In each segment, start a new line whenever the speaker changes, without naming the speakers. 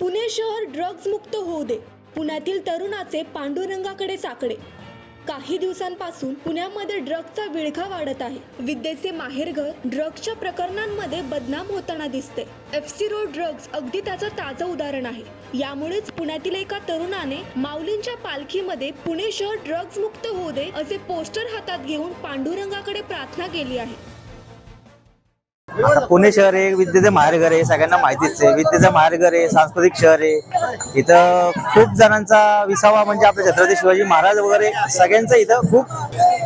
पुणे शहर ड्रग्ज मुक्त होऊ दे. पुण्यातील तरुणाचे पांडुरंगाकडे साकडे. काही दिवसांपासून पुण्यामध्ये ड्रग्जचा विळखा वाढत आहे. विद्येचे माहेरघर ड्रग्जच्या प्रकरणांमध्ये बदनाम होताना दिसते. एफ सी रोड ड्रग्ज अगदी त्याचं ताजं उदाहरण आहे. यामुळेच पुण्यातील एका तरुणाने माऊलींच्या पालखीमध्ये पुणे शहर ड्रग्ज मुक्त होऊ दे असे पोस्टर हातात घेऊन पांडुरंगाकडे प्रार्थना केली आहे.
आता पुणे शहर आहे विद्येचं माहेरघर आहे सगळ्यांना माहितीच आहे. विद्येचं माहेरघर आहे सांस्कृतिक शहर आहे. इथं खूप जणांचा विसावा म्हणजे आपले छत्रपती शिवाजी महाराज वगैरे सगळ्यांचं इथं खूप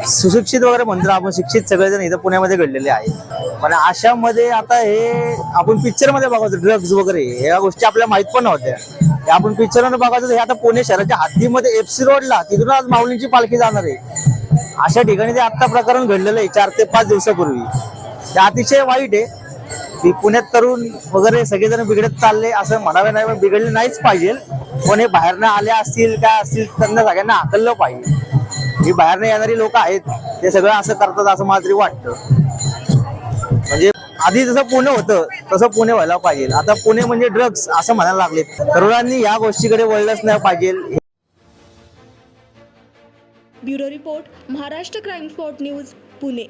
सुशिक्षित वगैरे म्हणतो आपण शिक्षित सगळेजण इथं पुण्यामध्ये घडलेले आहे पण अशामध्ये आता हे आपण पिक्चरमध्ये बघायचो ड्रग्ज वगैरे ह्या गोष्टी आपल्याला माहीत पण नव्हत्या. हे आपण पिक्चर बघायचं हे आता पुणे शहराच्या हद्दीमध्ये एफसी रोडला तिथून आज माऊलींची पालखी जाणार आहे. अशा ठिकाणी ते आत्ता प्रकरण घडलेलं आहे चार ते पाच दिवसापूर्वी. ते अतिशय वाईट आहे. की पुण्यात तरुण वगैरे सगळेजण बिघडत चालले असं म्हणावे नाही पण बिघडले नाहीच पाहिजे. पण हे बाहेरनं आले असतील काय असतील त्यांना सगळ्यांना हाकललं पाहिजे. ही बाहेरनं येणारी लोक आहेत ते सगळं असं करतात असं मला तरी वाटतं. म्हणजे आधी जसं पुणे होतं तसं पुणे व्हायला पाहिजे. आता पुणे म्हणजे ड्रग्स असं म्हणायला लागले तरुणांनी या गोष्टीकडे वळलंच नाही पाहिजे.
Bureau report Maharashtra crime spot news Pune.